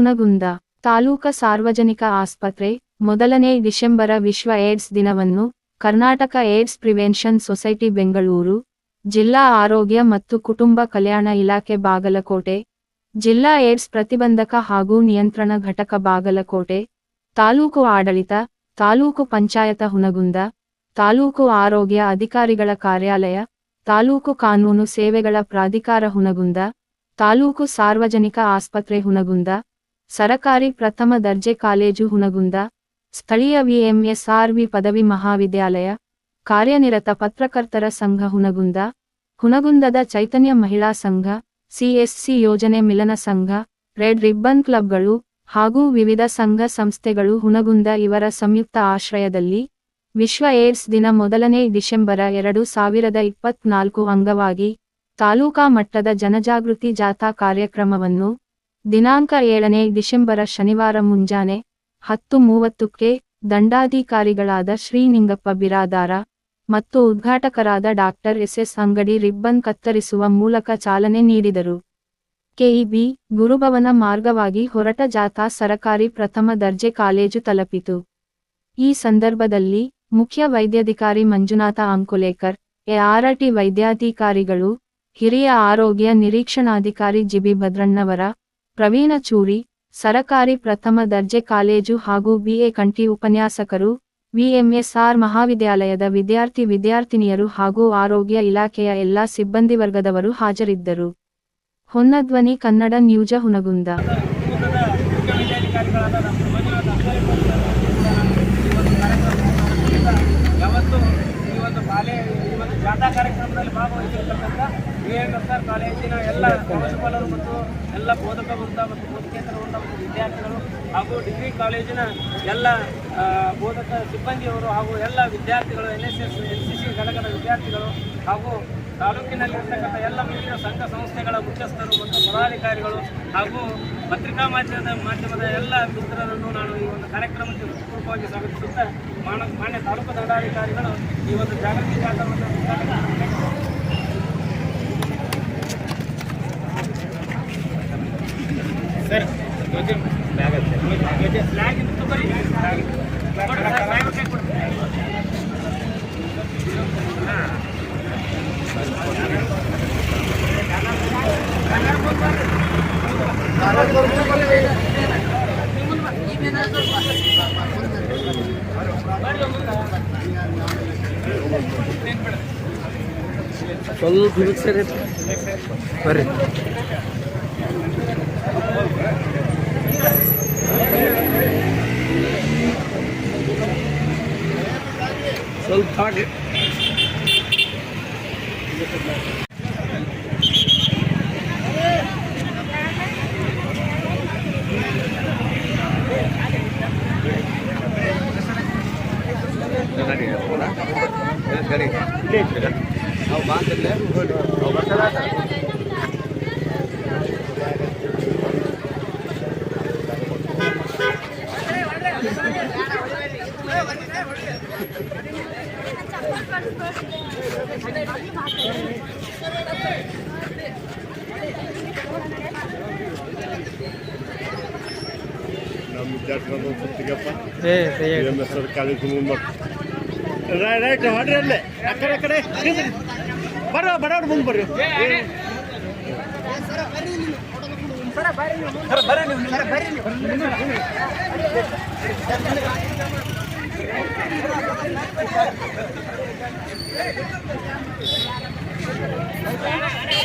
ಹುನಗುಂದ ತಾಲೂಕ ಸಾರ್ವಜನಿಕ ಆಸ್ಪತ್ರೆ, ಮೊದಲನೇ ಡಿಸೆಂಬರ ವಿಶ್ವ ಏಡ್ಸ್ ದಿನವನ್ನು, Karnataka AIDS prevention society Bengaluru, ಜಿಲ್ಲಾ ಆರೋಗ್ಯ ಮತ್ತು ಕುಟುಂಬ ಕಲ್ಯಾಣ ಇಲಾಖೆ ಬಾಗಲಕೋಟೆ, ಜಿಲ್ಲಾ ಏಡ್ಸ್ ಪ್ರತಿಬಂಧಕ ಹಾಗೂ ನಿಯಂತ್ರಣ ಘಟಕ ಬಾಗಲಕೋಟೆ, ತಾಲೂಕು ಆಡಳಿತ, ತಾಲೂಕು ಪಂಚಾಯತ ಹುನಗುಂದ, ತಾಲೂಕು ಆರೋಗ್ಯ ಅಧಿಕಾರಿಗಳ ಕಾರ್ಯಾಲಯ, ತಾಲೂಕು ಕಾನೂನು ಸೇವೆಗಳ ಪ್ರಾಧಿಕಾರ ಹುನಗುಂದ, ತಾಲೂಕು ಸಾರ್ವಜನಿಕ ಆಸ್ಪತ್ರೆ ಹುನಗುಂದ ಸರಕಾರಿ ಪ್ರಥಮ ದರ್ಜೆ ಕಾಲೇಜು ಹುನಗುಂದ, ಸ್ಥಳೀಯ ವಿಎಂಎಸ್ಆರ್ವಿ ಪದವಿ ಮಹಾವಿದ್ಯಾಲಯ, ಕಾರ್ಯನಿರತ ಪತ್ರಕರ್ತರ ಸಂಘ ಹುನಗುಂದ, ಹುನಗುಂದದ ಚೈತನ್ಯ ಮಹಿಳಾ ಸಂಘ, ಸಿಎಸ್ಸಿ ಯೋಜನೆ ಮಿಲನ ಸಂಘ, ರೆಡ್ ರಿಬ್ಬನ್ ಕ್ಲಬ್ಗಳು ಹಾಗೂ ವಿವಿಧ ಸಂಘ ಸಂಸ್ಥೆಗಳು ಹುನಗುಂದ ಇವರ ಸಂಯುಕ್ತ ಆಶ್ರಯದಲ್ಲಿ ವಿಶ್ವ ಏಡ್ಸ್ ದಿನ ಮೊದಲನೇ ಡಿಸೆಂಬರ ಎರಡು ಸಾವಿರದ ಇಪ್ಪತ್ನಾಲ್ಕು ಅಂಗವಾಗಿ ತಾಲೂಕಾ ಮಟ್ಟದ ಜನಜಾಗೃತಿ ಜಾಥಾ ಕಾರ್ಯಕ್ರಮವನ್ನು ದಿನಾಂಕ ಏಳನೇ ಡಿಸೆಂಬರ ಶನಿವಾರ ಮುಂಜಾನೆ ಹತ್ತು ಮೂವತ್ತಕ್ಕೆ ದಂಡಾಧಿಕಾರಿಗಳಾದ ಶ್ರೀನಿಂಗಪ್ಪ ಬಿರಾದಾರ ಮತ್ತು ಉದ್ಘಾಟಕರಾದ ಡಾಕ್ಟರ್ ಎಸ್ಎಸ್ ಅಂಗಡಿ ರಿಬ್ಬನ್ ಕತ್ತರಿಸುವ ಮೂಲಕ ಚಾಲನೆ ನೀಡಿದರು. ಕೆಇಬಿ ಗುರುಭವನ ಮಾರ್ಗವಾಗಿ ಹೊರಟ ಜಾಥಾ ಸರಕಾರಿ ಪ್ರಥಮ ದರ್ಜೆ ಕಾಲೇಜು ತಲುಪಿತು. ಈ ಸಂದರ್ಭದಲ್ಲಿ ಮುಖ್ಯ ವೈದ್ಯಾಧಿಕಾರಿ ಮಂಜುನಾಥ ಅಂಕುಲೇಕರ್ ಎಆರ್ಟಿ ವೈದ್ಯಾಧಿಕಾರಿಗಳು, ಹಿರಿಯ ಆರೋಗ್ಯ ನಿರೀಕ್ಷಣಾಧಿಕಾರಿ ಜಿಬಿ ಭದ್ರಣ್ಣವರ ಪ್ರವೀಣ ಚೂರಿ ಸರಕಾರಿ ಪ್ರಥಮ ದರ್ಜೆ ಕಾಲೇಜು ಹಾಗೂ ಬಿಎ ಕಂಠಿ ಉಪನ್ಯಾಸಕರು ವಿಎಂಎಸ್ಆರ್ ಮಹಾವಿದ್ಯಾಲಯದ ವಿದ್ಯಾರ್ಥಿ ವಿದ್ಯಾರ್ಥಿನಿಯರು ಹಾಗೂ ಆರೋಗ್ಯ ಇಲಾಖೆಯ ಎಲ್ಲಾ ಸಿಬ್ಬಂದಿ ವರ್ಗದವರು ಹಾಜರಿದ್ದರು. ಹೊನ್ನಧ್ವನಿ ಕನ್ನಡ ನ್ಯೂಜ ಹುನಗುಂದ. ಜಾಥಾ ಕಾರ್ಯಕ್ರಮದಲ್ಲಿ ಭಾಗವಹಿಸಿರ್ತಕ್ಕಂಥ ವಿ ಎಂ ಎಸ್ ಆರ್ ಕಾಲೇಜಿನ ಎಲ್ಲ ಪ್ರಾಂಶುಪಾಲರು ಮತ್ತು ಎಲ್ಲ ಬೋಧಕ ವೃಂದ ಮತ್ತು ಬೋಧಕೇತರ ವೃಂದ ಮತ್ತು ವಿದ್ಯಾರ್ಥಿಗಳು ಹಾಗೂ ಡಿಗ್ರಿ ಕಾಲೇಜಿನ ಎಲ್ಲ ಬೋಧಕ ಸಿಬ್ಬಂದಿಯವರು ಹಾಗೂ ಎಲ್ಲ ವಿದ್ಯಾರ್ಥಿಗಳು N S S N C C ಘಟಕದ ವಿದ್ಯಾರ್ಥಿಗಳು ಹಾಗೂ ತಾಲೂಕಿನಲ್ಲಿರ್ತಕ್ಕಂಥ ಎಲ್ಲ ವಿವಿಧ ಸಂಘ ಸಂಸ್ಥೆಗಳ ಮುಖ್ಯಸ್ಥರು ಮತ್ತು ಪದಾಧಿಕಾರಿಗಳು ಹಾಗೂ ಪತ್ರಿಕಾ ಮಾಧ್ಯಮದ ಮಾಧ್ಯಮದ ಎಲ್ಲ ಮಿತ್ರರನ್ನು ನಾನು ಈ ಒಂದು ಕಾರ್ಯಕ್ರಮಕ್ಕೆ ಹೃತ್ಪೂರ್ವಕವಾಗಿ ಸ್ವಾಗತಿಸುತ್ತಾ, ಮಾನ, ಮಾನ್ಯ ತಾಲೂಕು ದಂಡಾಧಿಕಾರಿಗಳು ಈ ಒಂದು ಜಾಗೃತಿ ಜಾಥಾವನ್ನು ಸ್ವಲ್ಪ ಇದಕ್ಕೆ ಸರಿ ಬರ್ರಿ એવું થાકે Gracias. ಕಾಲೇಜು ಮುಂದೆ ರೈಟ್ ಹೊಡ್ರಿ ಅಲ್ಲೇ ಆ ಕಡೆ ಆ ಕಡೆ. ಬರ್ರ ಬಡವ್ರು ಮುಂದೆ ಬರ್ರಿ. Thank you.